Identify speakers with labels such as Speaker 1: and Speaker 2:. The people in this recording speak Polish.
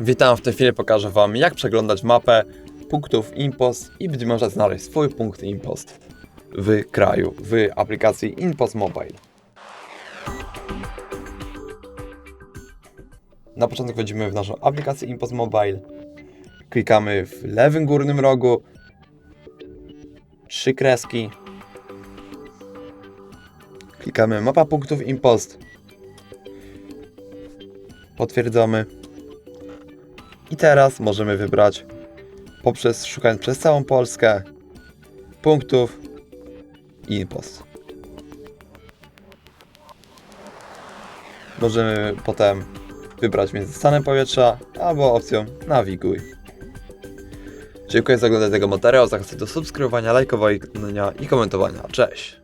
Speaker 1: Witam, w tej chwili pokażę Wam jak przeglądać mapę punktów InPost i być może znaleźć swój punkt InPost w kraju, w aplikacji InPost Mobile. Na początku wchodzimy w naszą aplikację InPost Mobile. Klikamy w lewym górnym rogu. Trzy kreski. Klikamy mapa punktów InPost. Potwierdzamy. I teraz możemy wybrać poprzez szukając przez całą Polskę punktów InPost. Możemy potem wybrać między stanem powietrza albo opcją nawiguj. Dziękuję za oglądanie tego materiału. Zachęcam do subskrybowania, lajkowania i komentowania. Cześć!